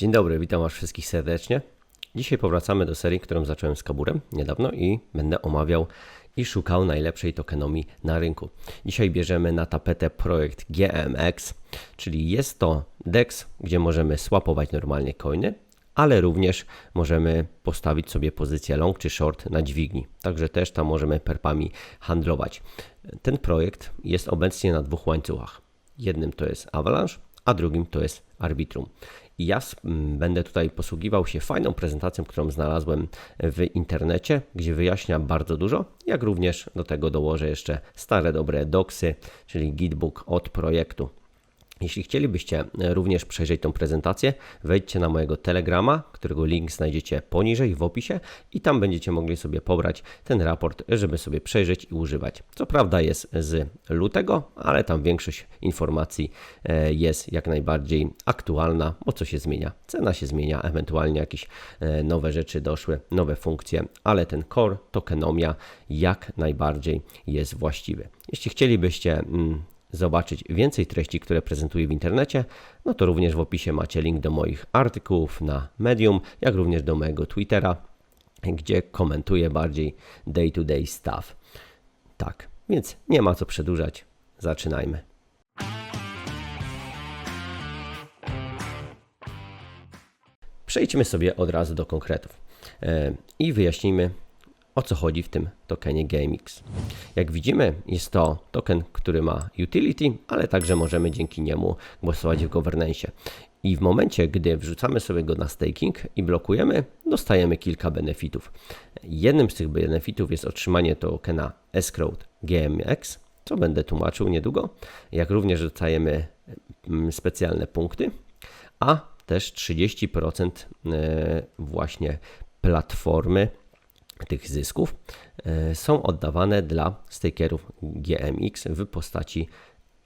Dzień dobry, witam Was wszystkich serdecznie. Dzisiaj powracamy do serii, którą zacząłem z Kaburem niedawno i będę omawiał i szukał najlepszej tokenomii na rynku. Dzisiaj bierzemy na tapetę projekt GMX, czyli jest to DEX, gdzie możemy swapować normalnie coiny, ale również możemy postawić sobie pozycję long czy short na dźwigni. Także też tam możemy perpami handlować. Ten projekt jest obecnie na dwóch łańcuchach. Jednym to jest Avalanche, a drugim to jest Arbitrum. Ja będę tutaj posługiwał się fajną prezentacją, którą znalazłem w internecie, gdzie wyjaśnia bardzo dużo, jak również do tego dołożę jeszcze stare dobre doksy, czyli gitbook od projektu. Jeśli chcielibyście również przejrzeć tą prezentację, wejdźcie na mojego Telegrama, którego link znajdziecie poniżej w opisie i tam będziecie mogli sobie pobrać ten raport, żeby sobie przejrzeć i używać. Co prawda jest z lutego, ale tam większość informacji e, jest jak najbardziej aktualna, bo co się zmienia? Cena się zmienia, ewentualnie jakieś e, nowe rzeczy doszły, nowe funkcje, ale ten core, tokenomia jak najbardziej jest właściwy. Jeśli chcielibyście mm, zobaczyć więcej treści, które prezentuję w internecie, no to również w opisie macie link do moich artykułów na Medium, jak również do mojego Twittera, gdzie komentuję bardziej day-to-day stuff. Tak, więc nie ma co przedłużać. Zaczynajmy. Przejdźmy sobie od razu do konkretów e, i wyjaśnijmy, o co chodzi w tym tokenie GameX. Jak widzimy, jest to token, który ma utility, ale także możemy dzięki niemu głosować w governance. I w momencie, gdy wrzucamy sobie go na staking i blokujemy, dostajemy kilka benefitów. Jednym z tych benefitów jest otrzymanie tokena Escrowed GMX, co będę tłumaczył niedługo, jak również dostajemy mm, specjalne punkty, a też 30% e, właśnie platformy tych zysków e, są oddawane dla stakerów GMX w postaci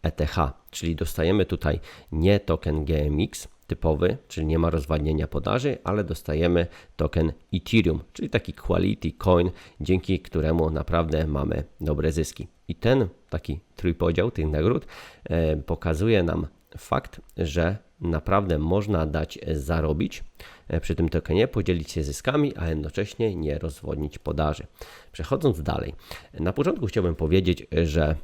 ETH, czyli dostajemy tutaj nie token GMX typowy, czyli nie ma rozwadnienia podaży, ale dostajemy token Ethereum, czyli taki quality coin, dzięki któremu naprawdę mamy dobre zyski. I ten taki trójpodział tych nagród e, pokazuje nam fakt, że naprawdę można dać zarobić e, przy tym tokenie, podzielić się zyskami, a jednocześnie nie rozwodnić podaży. Przechodząc dalej, na początku chciałbym powiedzieć, że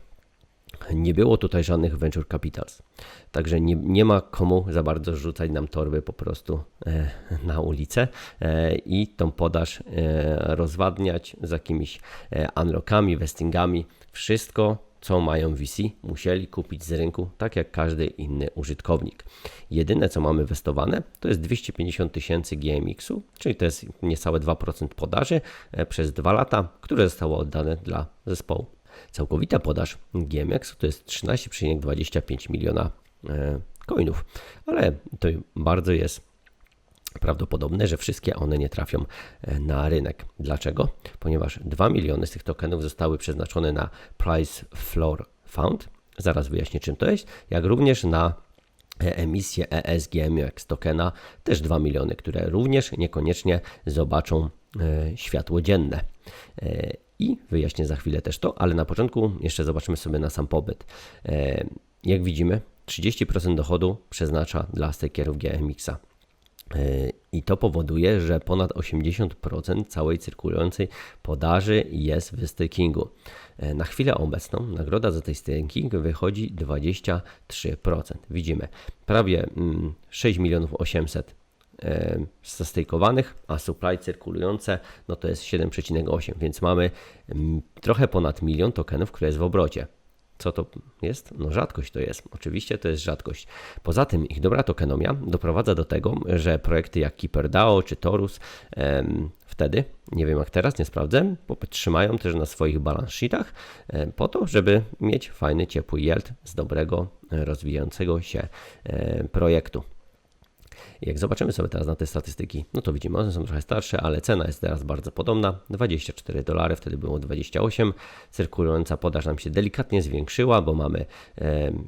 nie było tutaj żadnych venture capitals. Także nie, nie ma komu za bardzo rzucać nam torby po prostu e, na ulicę e, i tą podaż e, rozwadniać z jakimiś e, unlockami, vestingami. Wszystko co mają VC, musieli kupić z rynku, tak jak każdy inny użytkownik. Jedyne, co mamy westowane, to jest 250 tysięcy GMX-u, czyli to jest niecałe 2% podaży e, przez 2 lata, które zostało oddane dla zespołu. Całkowita podaż GMX to jest 13,25 miliona e, coinów, ale to bardzo jest prawdopodobne, że wszystkie one nie trafią e, na rynek. Dlaczego? Ponieważ 2 miliony z tych tokenów zostały przeznaczone na Price Floor Fund. Zaraz wyjaśnię czym to jest, jak również na e, emisję ESGMX tokena, też 2 miliony, które również niekoniecznie zobaczą e, światło dzienne. I wyjaśnię za chwilę też to, ale na początku jeszcze zobaczymy sobie na sam pobyt. Jak widzimy, 30% dochodu przeznacza dla stakerów GMX-a. I to powoduje, że ponad 80% całej cyrkulującej podaży jest w stakingu. Na chwilę obecną nagroda za ten staking wychodzi 23%. Widzimy prawie 6 mm, milionów 800 zastejkowanych, a supply cyrkulujące no to jest 7,8, więc mamy mm, trochę ponad milion tokenów, które jest w obrocie. Co to jest? No rzadkość to jest. Oczywiście to jest rzadkość. Poza tym ich dobra tokenomia doprowadza do tego, że projekty jak KeeperDAO czy Torus em, wtedy, nie wiem jak teraz, nie sprawdzę, trzymają też na swoich balance sheetach em, po to, żeby mieć fajny, ciepły yield z dobrego, rozwijającego się em, projektu. Jak zobaczymy sobie teraz na te statystyki, no to widzimy, one są trochę starsze, ale cena jest teraz bardzo podobna. 24 dolary, wtedy było 28. Cyrkulująca podaż nam się delikatnie zwiększyła, bo mamy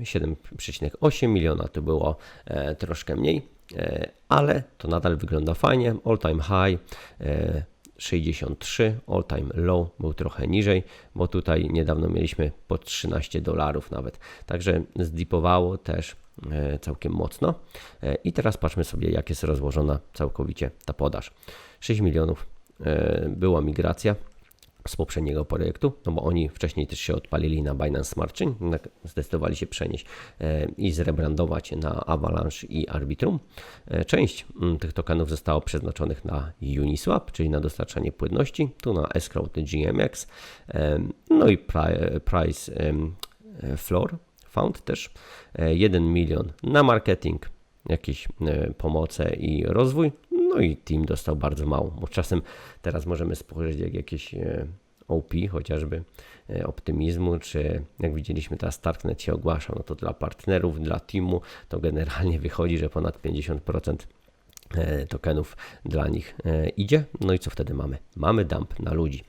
7,8 miliona, to było e, troszkę mniej, e, ale to nadal wygląda fajnie. All time high. 63, all time low był trochę niżej, bo tutaj niedawno mieliśmy po 13 dolarów nawet. Także zdipowało też e, całkiem mocno. E, I teraz patrzmy sobie, jak jest rozłożona całkowicie ta podaż. 6 milionów e, była migracja z poprzedniego projektu, no bo oni wcześniej też się odpalili na Binance Smart Chain, zdecydowali się przenieść e, i zrebrandować na Avalanche i Arbitrum. E, część mm, tych tokenów zostało przeznaczonych na Uniswap, czyli na dostarczanie płynności, tu na Escrow GMX, e, no i Price Floor Fund też 1 milion na marketing, jakieś pomoce i rozwój, no i team dostał bardzo mało, bo czasem teraz możemy spojrzeć jak jakieś e, OP, chociażby e, optymizmu, czy jak widzieliśmy teraz Starknet się ogłasza, no to dla partnerów, dla teamu to generalnie wychodzi, że ponad 50% e, tokenów dla nich idzie. No i co wtedy mamy? Mamy dump na ludzi.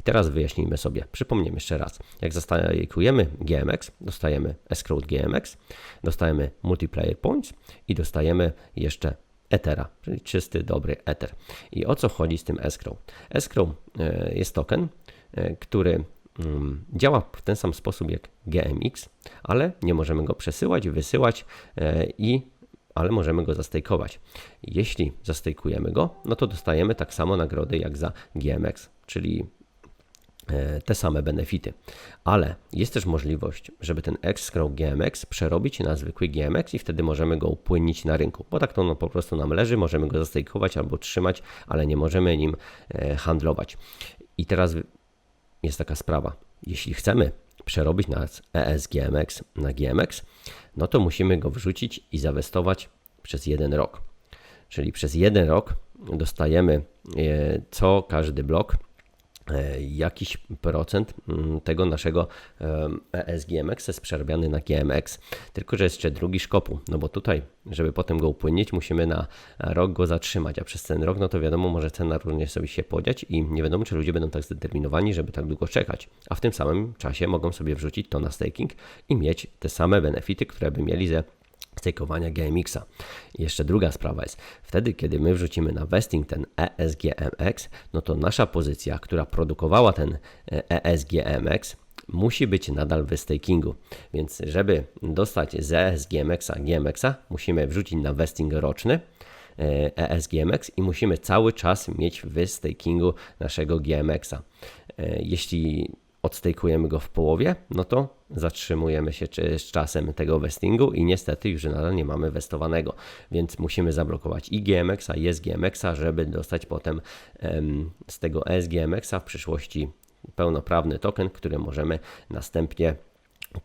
I teraz wyjaśnijmy sobie, przypomnijmy jeszcze raz. Jak zastajkujemy GMX, dostajemy escrow GMX, dostajemy multiplayer points i dostajemy jeszcze Ethera, czyli czysty, dobry Ether. I o co chodzi z tym escrow? Escrow e, jest token, e, który mm, działa w ten sam sposób jak GMX, ale nie możemy go przesyłać, wysyłać e, i ale możemy go zastejkować. Jeśli zastejkujemy go, no to dostajemy tak samo nagrody jak za GMX, czyli te same benefity. Ale jest też możliwość, żeby ten escrow GMX przerobić na zwykły GMX i wtedy możemy go upłynnić na rynku, bo tak to no po prostu nam leży, możemy go zastejkować albo trzymać, ale nie możemy nim e, handlować. I teraz jest taka sprawa. Jeśli chcemy przerobić nas ESGMX na GMX, no to musimy go wrzucić i zawestować przez jeden rok. Czyli przez jeden rok dostajemy e, co każdy blok E, jakiś procent mm, tego naszego ESGMX jest przerabiany na GMX. Tylko, że jeszcze drugi szkopu, no bo tutaj, żeby potem go upłynnić, musimy na rok go zatrzymać, a przez ten rok, no to wiadomo, może cena również sobie się podziać i nie wiadomo, czy ludzie będą tak zdeterminowani, żeby tak długo czekać. A w tym samym czasie mogą sobie wrzucić to na staking i mieć te same benefity, które by mieli ze stakeowania GMX-a. I jeszcze druga sprawa jest, wtedy kiedy my wrzucimy na vesting ten ESGMX, no to nasza pozycja, która produkowała ten ESGMX, musi być nadal w stakingu. Więc żeby dostać z ESGMX-a GMX-a, musimy wrzucić na vesting roczny ESGMX i musimy cały czas mieć w stakingu naszego GMX-a. E, jeśli odstejkujemy go w połowie, no to zatrzymujemy się z czasem tego vestingu i niestety już nadal nie mamy westowanego, więc musimy zablokować i GMX-a i SGMX-a, żeby dostać potem em, z tego SGMX-a w przyszłości pełnoprawny token, który możemy następnie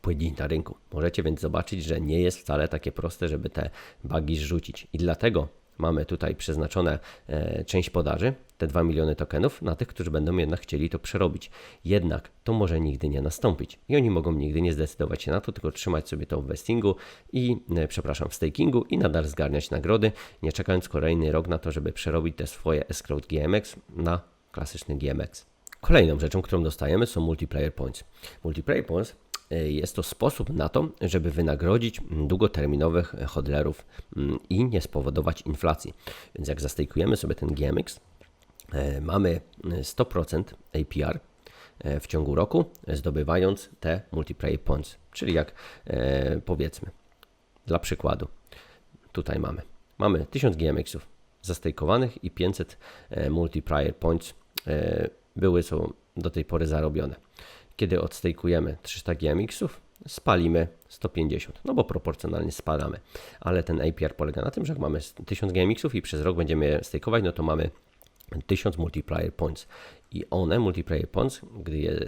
płynić na rynku. Możecie więc zobaczyć, że nie jest wcale takie proste, żeby te bugi rzucić i dlatego mamy tutaj przeznaczone e, część podaży, te 2 miliony tokenów, na tych, którzy będą jednak chcieli to przerobić. Jednak to może nigdy nie nastąpić i oni mogą nigdy nie zdecydować się na to, tylko trzymać sobie to w vestingu i, e, przepraszam, w stakingu i nadal zgarniać nagrody, nie czekając kolejny rok na to, żeby przerobić te swoje escrow GMX na klasyczny GMX. Kolejną rzeczą, którą dostajemy są multiplayer points. Multiplayer points jest to sposób na to, żeby wynagrodzić długoterminowych hodlerów mm, i nie spowodować inflacji. Więc jak zastejkujemy sobie ten GMX, e, mamy 100% APR e, w ciągu roku, zdobywając te multiplayer points. Czyli jak powiedzmy, dla przykładu, tutaj mamy, mamy 1000 GMX-ów zastejkowanych i 500 multiplayer points były są do tej pory zarobione kiedy odstejkujemy 300 GMX-ów, spalimy 150, no bo proporcjonalnie spalamy. Ale ten APR polega na tym, że jak mamy 1000 GMX-ów i przez rok będziemy je stejkować, no to mamy 1000 multiplier points i one, multiplayer points, gdy je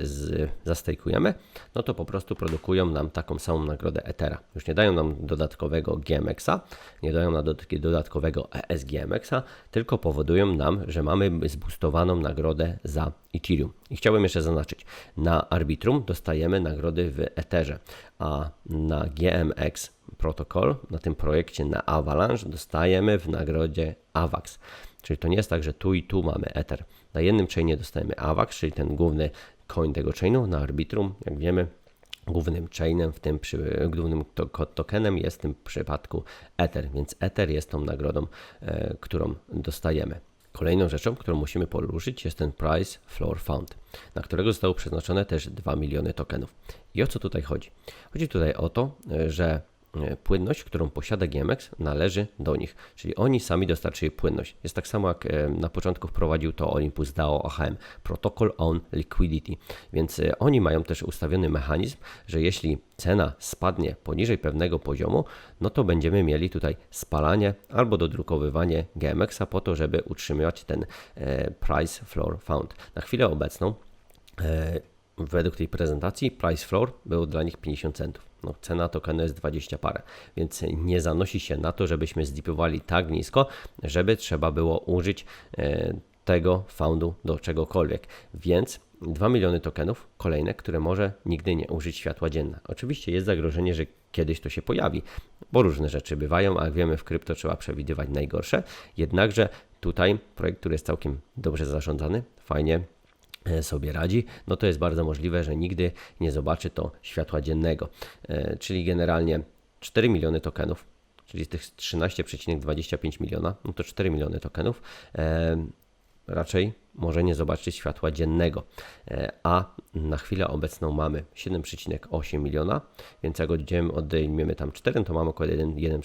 zastejkujemy, no to po prostu produkują nam taką samą nagrodę Ethera. Już nie dają nam dodatkowego GMX-a, nie dają nam dodatkowego ESGMX-a, tylko powodują nam, że mamy zboostowaną nagrodę za Ethereum. I chciałbym jeszcze zaznaczyć, na Arbitrum dostajemy nagrody w Etherze, a na GMX Protocol, na tym projekcie na Avalanche dostajemy w nagrodzie AVAX. Czyli to nie jest tak, że tu i tu mamy Ether. Na jednym chainie dostajemy AVAX, czyli ten główny coin tego chainu, na Arbitrum, jak wiemy, głównym chainem, w tym przy, głównym to, tokenem jest w tym przypadku Ether, więc Ether jest tą nagrodą, e, którą dostajemy. Kolejną rzeczą, którą musimy poruszyć jest ten Price Floor Fund, na którego zostało przeznaczone też 2 miliony tokenów. I o co tutaj chodzi? Chodzi tutaj o to, że E, płynność, którą posiada GMX, należy do nich, czyli oni sami dostarczyli płynność. Jest tak samo jak e, na początku wprowadził to Olympus DAO AHM, Protocol on Liquidity, więc e, oni mają też ustawiony mechanizm, że jeśli cena spadnie poniżej pewnego poziomu, no to będziemy mieli tutaj spalanie albo dodrukowywanie GMX-a po to, żeby utrzymywać ten price floor found. Na chwilę obecną według tej prezentacji price floor był dla nich 50 centów. No, cena tokenu jest 20 parę, więc nie zanosi się na to, żebyśmy zdipowali tak nisko, żeby trzeba było użyć e, tego foundu do czegokolwiek. Więc 2 miliony tokenów kolejne, które może nigdy nie użyć światła dzienne. Oczywiście jest zagrożenie, że kiedyś to się pojawi, bo różne rzeczy bywają, a jak wiemy w krypto trzeba przewidywać najgorsze. Jednakże tutaj projekt, który jest całkiem dobrze zarządzany, fajnie sobie radzi, no to jest bardzo możliwe, że nigdy nie zobaczy to światła dziennego. E, czyli generalnie 4 miliony tokenów, czyli tych 13,25 miliona, no to 4 miliony tokenów e, raczej może nie zobaczyć światła dziennego. A na chwilę obecną mamy 7,8 miliona, więc jak odejmiemy tam 4, to mamy około 1, 1,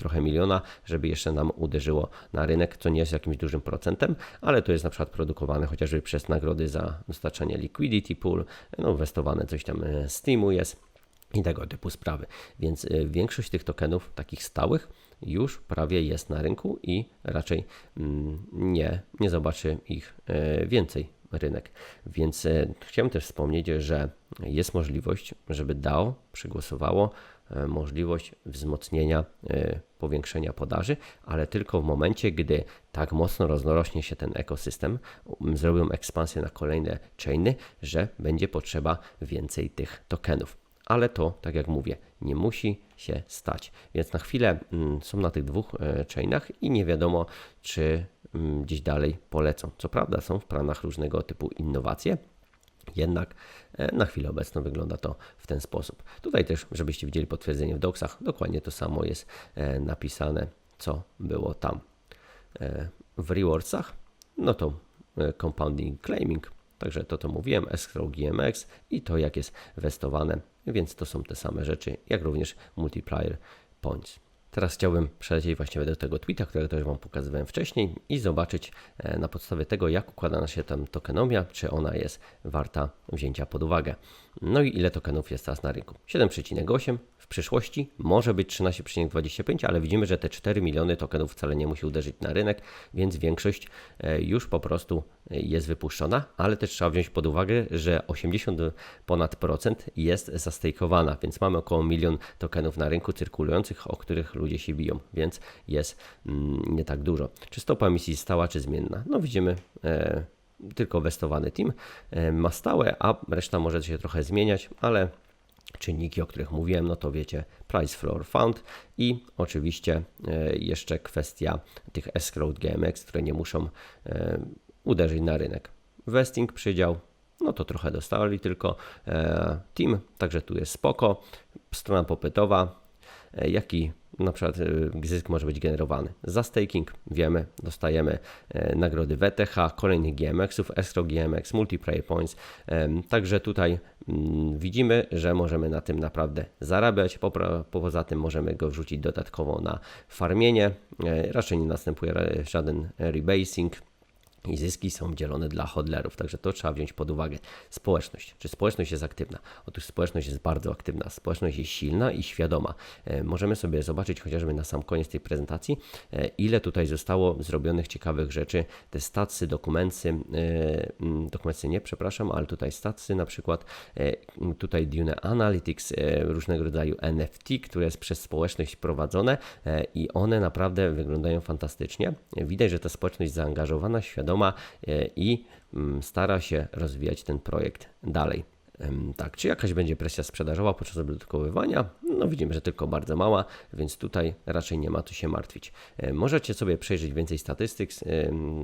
trochę miliona, żeby jeszcze nam uderzyło na rynek, co nie jest jakimś dużym procentem, ale to jest na przykład produkowane chociażby przez nagrody za dostarczanie liquidity pool, no inwestowane coś tam z e, Steamu jest i tego typu sprawy. Więc e, większość tych tokenów takich stałych już prawie jest na rynku i raczej mm, nie, nie zobaczy ich e, więcej rynek. Więc chciałem też wspomnieć, że jest możliwość, żeby DAO przegłosowało możliwość wzmocnienia, e, powiększenia podaży, ale tylko w momencie, gdy tak mocno roznorośnie się ten ekosystem, zrobią ekspansję na kolejne chainy, że będzie potrzeba więcej tych tokenów. Ale to, tak jak mówię, nie musi się stać. Więc na chwilę są na tych dwóch e, chainach i nie wiadomo, czy gdzieś dalej polecą. Co prawda są w planach różnego typu innowacje, jednak e, na chwilę obecną wygląda to w ten sposób. Tutaj też, żebyście widzieli potwierdzenie w doksach, dokładnie to samo jest e, napisane, co było tam. E, w rewardsach, no to compounding claiming, także to, to mówiłem, escrow GMX i to, jak jest westowane, więc to są te same rzeczy, jak również multiplier points. Teraz chciałbym przelecieć właśnie do tego tweeta, którego też Wam pokazywałem wcześniej i zobaczyć e, na podstawie tego, jak układa się tam tokenomia, czy ona jest warta wzięcia pod uwagę. No i ile tokenów jest teraz na rynku? 7,8 przyszłości może być 13,25, ale widzimy, że te 4 miliony tokenów wcale nie musi uderzyć na rynek, więc większość e, już po prostu jest wypuszczona, ale też trzeba wziąć pod uwagę, że 80 ponad procent jest zastejkowana, więc mamy około milion tokenów na rynku cyrkulujących, o których ludzie się biją, więc jest mm, nie tak dużo. Czy stopa emisji stała, czy zmienna? No widzimy. E, tylko westowany team e, ma stałe, a reszta może się trochę zmieniać, ale czynniki, o których mówiłem, no to wiecie, price floor fund i oczywiście e, jeszcze kwestia tych escrow GMX, które nie muszą e, uderzyć na rynek. Vesting przydział, no to trochę dostali tylko e, team, także tu jest spoko. Strona popytowa, jaki na przykład y, zysk może być generowany. Za staking wiemy, dostajemy e, nagrody WTH, kolejnych GMX-ów, Escrow GMX, Multiplayer Points. Także tutaj mm, widzimy, że możemy na tym naprawdę zarabiać. Poza tym możemy go wrzucić dodatkowo na farmienie. E, raczej nie następuje żaden rebasing i zyski są dzielone dla hodlerów, także to trzeba wziąć pod uwagę. Społeczność. Czy społeczność jest aktywna? Otóż społeczność jest bardzo aktywna, społeczność jest silna i świadoma. E, możemy sobie zobaczyć chociażby na sam koniec tej prezentacji, e, ile tutaj zostało zrobionych ciekawych rzeczy. Te statsy, dokumenty, e, dokumenty nie, przepraszam, ale tutaj statsy na przykład, tutaj Dune Analytics, różnego rodzaju NFT, które jest przez społeczność prowadzone i one naprawdę wyglądają fantastycznie. Widać, że ta społeczność zaangażowana, świadoma, e, i mm, stara się rozwijać ten projekt dalej. Tak, czy jakaś będzie presja sprzedażowa podczas odblokowywania? No widzimy, że tylko bardzo mała, więc tutaj raczej nie ma tu się martwić. E, możecie sobie przejrzeć więcej statystyk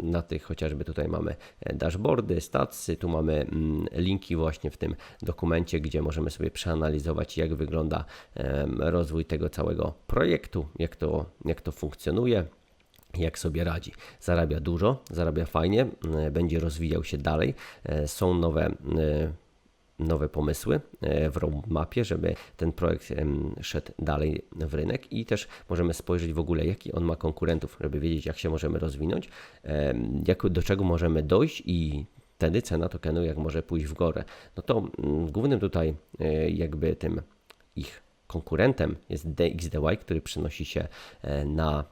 na tych, chociażby tutaj mamy e, dashboardy, statsy, tu mamy mm, linki właśnie w tym dokumencie, gdzie możemy sobie przeanalizować jak wygląda rozwój tego całego projektu, jak to, jak to funkcjonuje jak sobie radzi. Zarabia dużo, zarabia fajnie, e, będzie rozwijał się dalej. E, Są nowe, e, nowe pomysły w roadmapie, żeby ten projekt szedł dalej w rynek i też możemy spojrzeć w ogóle, jaki on ma konkurentów, żeby wiedzieć, jak się możemy rozwinąć, jak, do czego możemy dojść i wtedy cena tokenu jak może pójść w górę. No to mm, głównym tutaj jakby tym ich konkurentem jest DXDY, który przenosi się na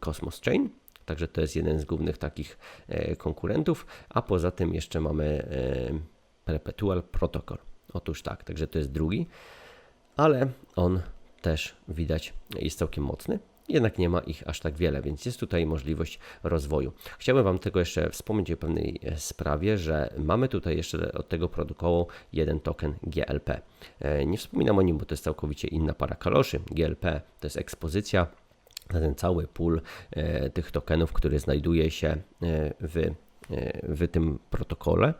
Cosmos Chain. Także to jest jeden z głównych takich e, konkurentów, a poza tym jeszcze mamy Perpetual Protocol. Otóż tak, także to jest drugi, ale on też widać jest całkiem mocny. Jednak nie ma ich aż tak wiele, więc jest tutaj możliwość rozwoju. Chciałbym Wam tylko jeszcze wspomnieć o pewnej e, sprawie, że mamy tutaj jeszcze od tego protokołu jeden token GLP. E, Nie wspominam o nim, bo to jest całkowicie inna para kaloszy. GLP to jest ekspozycja na ten cały pool e, tych tokenów, który znajduje się e, w, e, w tym protokole,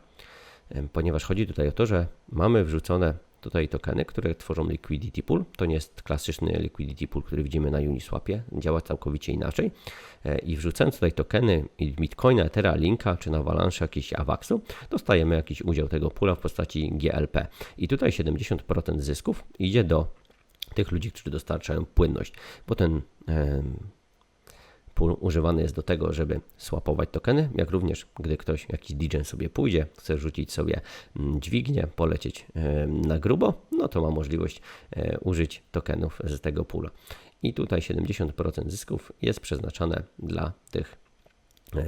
ponieważ chodzi tutaj o to, że mamy wrzucone tutaj tokeny, które tworzą liquidity pool. To nie jest klasyczny liquidity pool, który widzimy na Uniswapie, działa całkowicie inaczej. I wrzucając tutaj tokeny Bitcoina, Ethera, Linka czy na Avalanche jakiś Avaxu, dostajemy jakiś udział tego poola w postaci GLP. I tutaj 70% zysków idzie do tych ludzi, którzy dostarczają płynność, bo ten pool używany jest do tego, żeby swapować tokeny, jak również gdy ktoś, jakiś DJ sobie pójdzie, chce rzucić sobie mm, dźwignię, polecieć na grubo, no to ma możliwość e, użyć tokenów z tego poola. I tutaj 70% zysków jest przeznaczone dla tych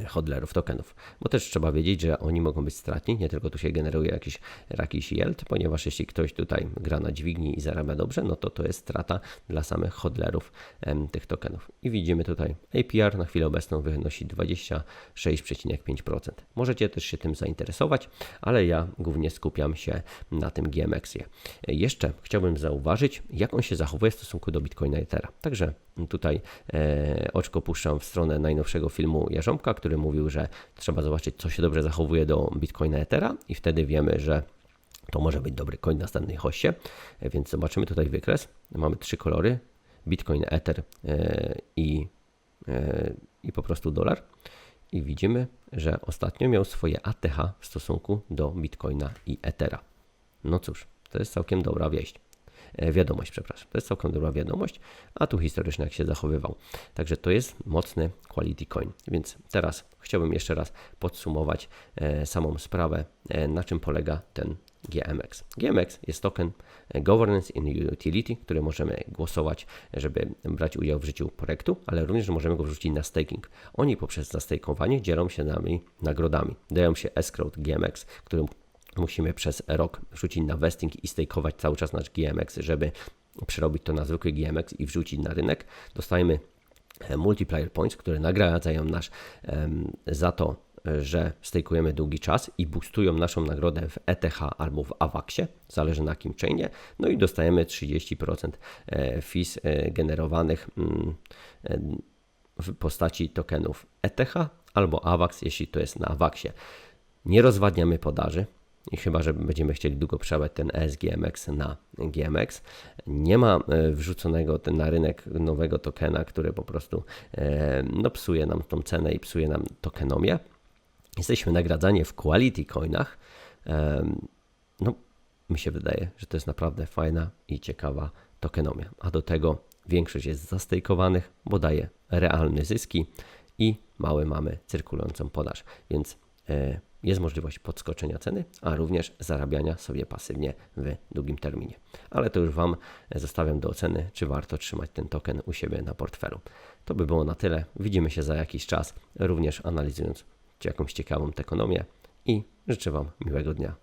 hodlerów tokenów. Bo też trzeba wiedzieć, że oni mogą być stratni, nie tylko tu się generuje jakiś, jakiś yield, ponieważ jeśli ktoś tutaj gra na dźwigni i zarabia dobrze, no to to jest strata dla samych hodlerów em, tych tokenów. I widzimy tutaj APR na chwilę obecną wynosi 26,5%. Możecie też się tym zainteresować, ale ja głównie skupiam się na tym GMX-ie. Jeszcze chciałbym zauważyć, jak on się zachowuje w stosunku do Bitcoina Ethera. Także tutaj e, oczko puszczam w stronę najnowszego filmu Jarząbka, który mówił, że trzeba zobaczyć, co się dobrze zachowuje do Bitcoina Ethera i wtedy wiemy, że to może być dobry coin na następnej hoście. Więc zobaczymy tutaj wykres. Mamy trzy kolory: Bitcoin, Ether e, i, e, i po prostu dolar. I widzimy, że ostatnio miał swoje ATH w stosunku do Bitcoina i Ethera. No cóż, to jest całkiem dobra wieść. E, Wiadomość, przepraszam. To jest całkiem dobra wiadomość, a tu historyczny jak się zachowywał. Także to jest mocny quality coin. Więc teraz chciałbym jeszcze raz podsumować e, samą sprawę, e, na czym polega ten GMX. GMX jest token Governance in Utility, który możemy głosować, żeby brać udział w życiu projektu, ale również możemy go wrzucić na staking. Oni poprzez zastejkowanie dzielą się nami nagrodami. Dają się escrow GMX, który musimy przez rok wrzucić na vesting i stakeować cały czas nasz GMX, żeby przerobić to na zwykły GMX i wrzucić na rynek. Dostajemy e, multiplier points, które nagradzają nas za to, e, że stejkujemy długi czas i boostują naszą nagrodę w ETH albo w AVAXie, zależy na jakim chainie. No i dostajemy 30% e, fees generowanych mm, w postaci tokenów ETH albo AVAX, jeśli to jest na AVAXie. Nie rozwadniamy podaży. I chyba, że będziemy chcieli długo przełać ten ESGMX na GMX. Nie ma e, wrzuconego na rynek nowego tokena, który po prostu e, no, psuje nam tą cenę i psuje nam tokenomię. Jesteśmy nagradzani w quality coinach. Em, No, mi się wydaje, że to jest naprawdę fajna i ciekawa tokenomia. A do tego większość jest zastejkowanych, bo daje realne zyski i małe mamy cyrkulującą podaż. Więc e, jest możliwość podskoczenia ceny, a również zarabiania sobie pasywnie w długim terminie. Ale to już Wam zostawiam do oceny, czy warto trzymać ten token u siebie na portfelu. To by było na tyle. Widzimy się za jakiś czas, również analizując jakąś ciekawą ekonomię i życzę Wam miłego dnia.